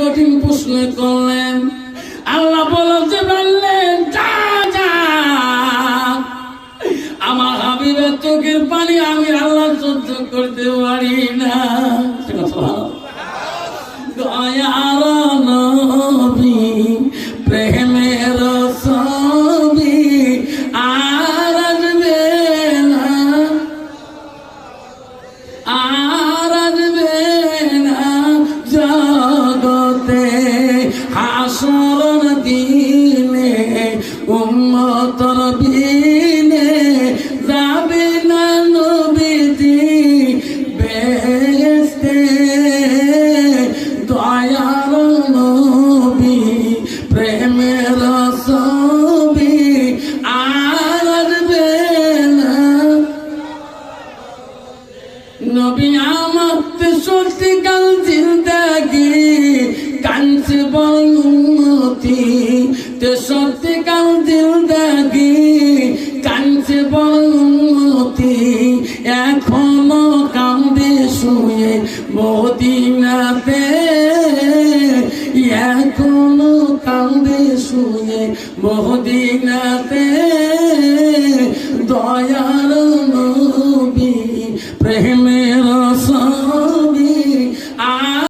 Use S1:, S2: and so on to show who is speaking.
S1: কঠিন প্রশ্ন করলেন। আল্লাহ বলো যে বললেন যা যা। আমার হাবিবের চোখের পানি আমি আল্লাহ সহ্য করতে পারি না। দয়ার নবী, প্রেমের উম্মতর বিনে যাবে না নবীজি, বেহেশতে দয়ার নবী, প্রেমের ছবি আর নবী আমার তেষট্টি কাল জিন্দাগি কাঞ্চি বলমতি তো দিল দাগি, কাঁদছে বলতি এখনও কান্দে শুয়ে মদিনাতে এখনও কান্দে শুয়ে মদিনাতে দয়ার নবী, প্রেমের সবি আ